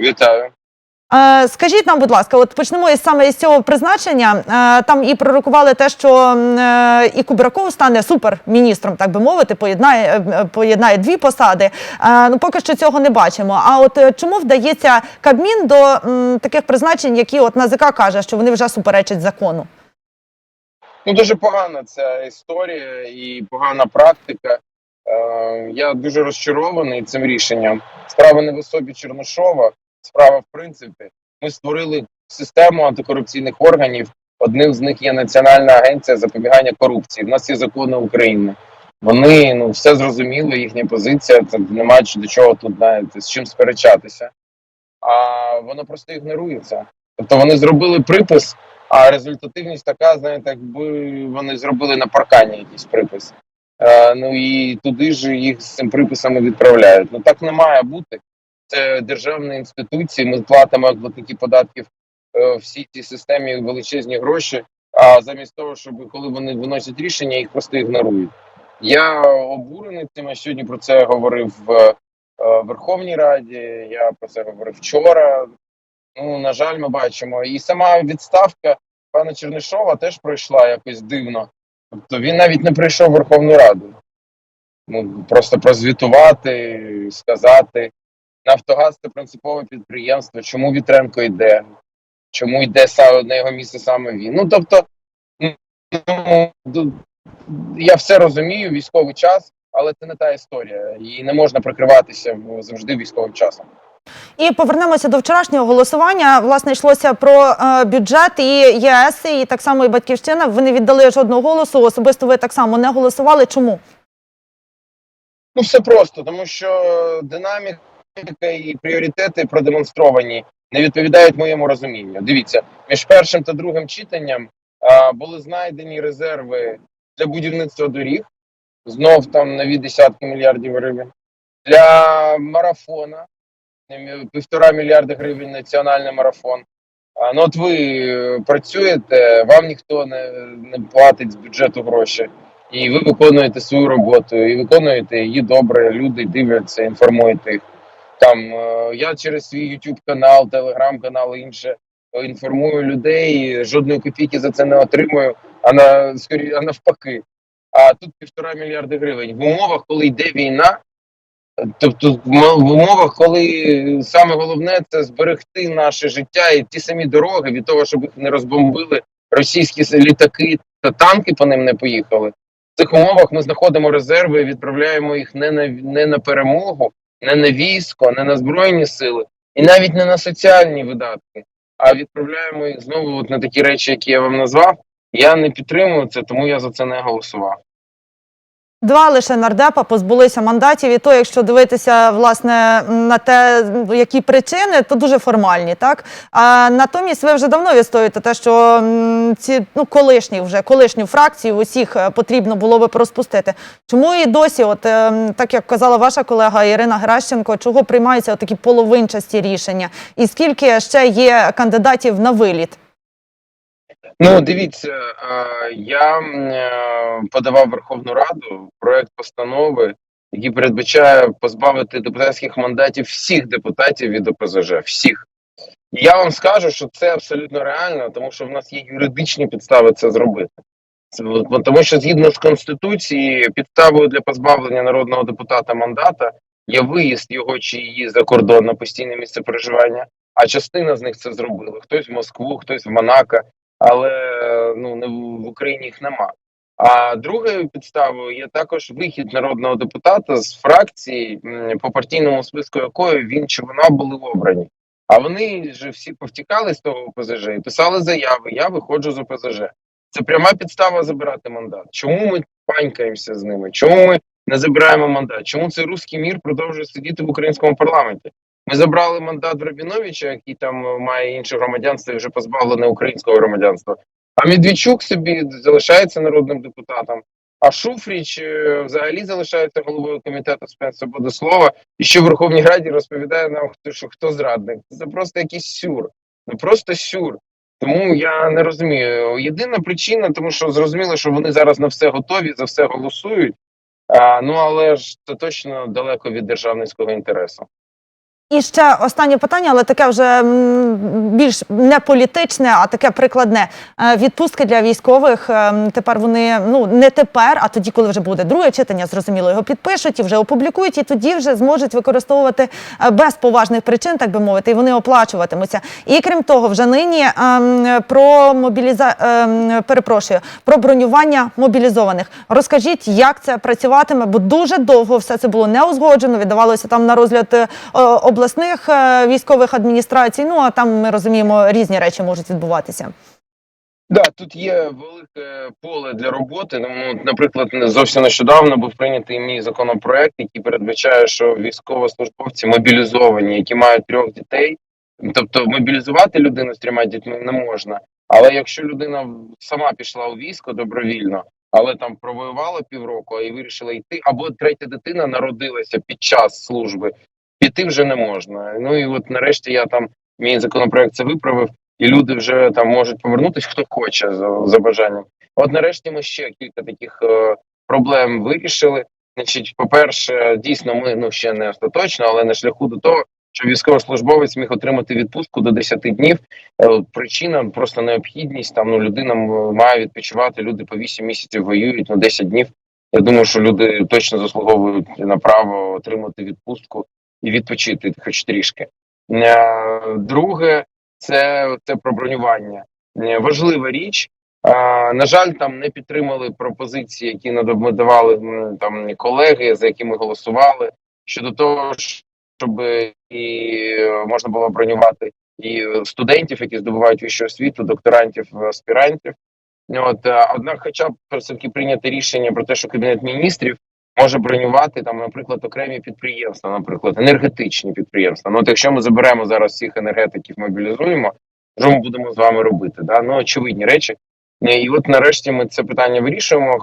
Вітаю. Е, Скажіть нам, будь ласка, от почнемо із саме із цього призначення. Е, Там і пророкували те, що е, і Кубраков стане суперміністром, так би мовити, поєднає поєднає дві посади. Ну поки що цього не бачимо. А от чому вдається Кабмін до м, таких призначень, які от НАЗК каже, що вони вже суперечать закону? Ну дуже погана ця історія і погана практика. Е, я дуже розчарований цим рішенням. Справа не в особі Черношова, справа в принципі. Ми створили систему антикорупційних органів. Одним з них є Національна агенція запобігання корупції. В нас є закони України. Вони ну все зрозуміло, їхня позиція. Це немає до чого тут знаєте, з чим сперечатися. А воно просто ігнорується. Тобто вони зробили припис, а результативність така, знаєте, якби вони зробили на паркані якийсь припис. Е, ну і туди ж їх з цим приписами відправляють. Ну так не має бути. Це державні інституції. Ми платимо платники податків е, всій цій системі величезні гроші. А замість того, щоб коли вони виносять рішення, їх просто ігнорують. Я обурений цим. Я сьогодні про це говорив в е, Верховній Раді. Я про це говорив вчора. Ну на жаль, ми бачимо. І сама відставка пана Чернишова теж пройшла якось дивно. Тобто він навіть не прийшов в Верховну Раду. Ну просто прозвітувати, сказати. Нафтогаз це принципове підприємство. Чому Вітренко йде? Чому йде на його місце саме він? Ну тобто, ну, я все розумію, військовий час, але це не та історія. І не можна прикриватися завжди військовим часом. І повернемося до вчорашнього голосування. Власне йшлося про е, бюджет і ЄС, і так само і батьківщина. Ви не віддали жодного голосу. Особисто ви так само не голосували. Чому? Ну, все просто, тому що динаміка і пріоритети продемонстровані не відповідають моєму розумінню. Дивіться, між першим та другим читанням а, були знайдені резерви для будівництва доріг, знов там нові десятки мільярдів гривень, для марафона півтора мільярда гривень національний марафон. А, ну от ви е, працюєте, вам ніхто не, не платить з бюджету гроші і ви виконуєте свою роботу, і виконуєте її добре. Люди дивляться, інформуєте їх. Там е, я через свій YouTube канал, телеграм канал і інше е, інформую людей. Жодної копійки за це не отримую, а на скорі, а навпаки. А тут півтора мільярди гривень в умовах, коли йде війна. Тобто, в умовах, коли саме головне це зберегти наше життя і ті самі дороги від того, щоб їх не розбомбили російські літаки та танки по ним не поїхали. В цих умовах ми знаходимо резерви відправляємо їх не на не на перемогу, не на військо, не на збройні сили, і навіть не на соціальні видатки, а відправляємо їх знову от на такі речі, які я вам назвав. Я не підтримую це, тому я за це не голосував. Два лише нардепа позбулися мандатів, і то, якщо дивитися власне на те, які причини, то дуже формальні, так а натомість ви вже давно відстоюєте те, що ці ну колишні вже колишню фракцію усіх е, потрібно було би розпустити. Чому і досі, от ем, так як казала ваша колега Ірина Геращенко, чого приймаються такі половинчасті рішення, і скільки ще є кандидатів на виліт? Ну, дивіться, я е, подавав Верховну Раду проект постанови, який передбачає позбавити депутатських мандатів всіх депутатів від ОПЗЖ. Всіх. І я вам скажу, що це абсолютно реально, тому що в нас є юридичні підстави це зробити. Тому що згідно з конституцією, підставою для позбавлення народного депутата мандата є виїзд його чи її за кордон на постійне місце проживання. А частина з них це зробила. Хтось в Москву, хтось в Монако але ну не в Україні їх нема. А другою підставою є також вихід народного депутата з фракції, по партійному списку якої він чи вона були обрані. А вони ж всі повтікали з того ОПЗЖ і писали заяви. Я виходжу з ОПЗЖ. Це пряма підстава забирати мандат. Чому ми панькаємося з ними? Чому ми не забираємо мандат? Чому цей руський мір продовжує сидіти в українському парламенті? Ми забрали мандат Рабіновича, який там е, має інше громадянство і вже позбавлене українського громадянства. А Медведчук собі залишається народним депутатом. А Шуфріч е, взагалі залишається головою комітету з питань свободи слова, і що в Верховній Раді розповідає нам, хто що хто зрадник. Це просто якийсь сюр. Ну просто сюр. Тому я не розумію. Єдина причина, тому що зрозуміло, що вони зараз на все готові, за все голосують. А, ну але ж це точно далеко від державницького інтересу. І ще останнє питання, але таке вже більш не політичне, а таке прикладне. Е, Відпустки для військових ем, тепер вони ну не тепер, а тоді, коли вже буде друге читання, зрозуміло, його підпишуть і вже опублікують, і тоді вже зможуть використовувати е, без поважних причин, так би мовити, і вони оплачуватимуться. І крім того, вже нині про мобіліза... перепрошую про бронювання мобілізованих. Розкажіть, як це працюватиме, бо дуже довго все це було не узгоджено. Віддавалося там на розгляд е, обласних е, військових адміністрацій. Ну а там ми розуміємо, різні речі можуть відбуватися. Да, тут є велике поле для роботи. Ну, наприклад, зовсім нещодавно був прийнятий мій законопроект, який передбачає, що військовослужбовці мобілізовані, які мають трьох дітей, тобто мобілізувати людину з трьома дітьми не можна. Але якщо людина сама пішла у військо добровільно, але там провоювала півроку і вирішила йти, або третя дитина народилася під час служби, піти вже не можна. Ну і от нарешті я там мій законопроект це виправив і люди вже там можуть повернутися, хто хоче за, за бажанням. От нарешті ми ще кілька таких е, проблем вирішили. Значить, по-перше, дійсно, ми ну ще не остаточно, але на шляху до того, що військовослужбовець міг отримати відпустку до 10 днів. Е, причина просто необхідність. Там ну людина має відпочивати. Люди по 8 місяців воюють, ну 10 днів. Я думаю, що люди точно заслуговують на право отримати відпустку і відпочити, хоч трішки. Е, Друге, це, це про бронювання. Е, Важлива річ. На жаль, там не підтримали пропозиції, які надав- давали там колеги, за які ми голосували, щодо того, щоб і е, можна було бронювати і студентів, які здобувають вищу освіту, докторантів, аспірантів. От е, однак, хоча б все таки прийнято рішення про те, що кабінет міністрів може бронювати там, наприклад, окремі підприємства, наприклад, енергетичні підприємства. Ну, от якщо ми заберемо зараз всіх енергетиків, мобілізуємо, що ми будемо з вами робити? Да? Ну очевидні речі. І от нарешті ми це питання вирішуємо.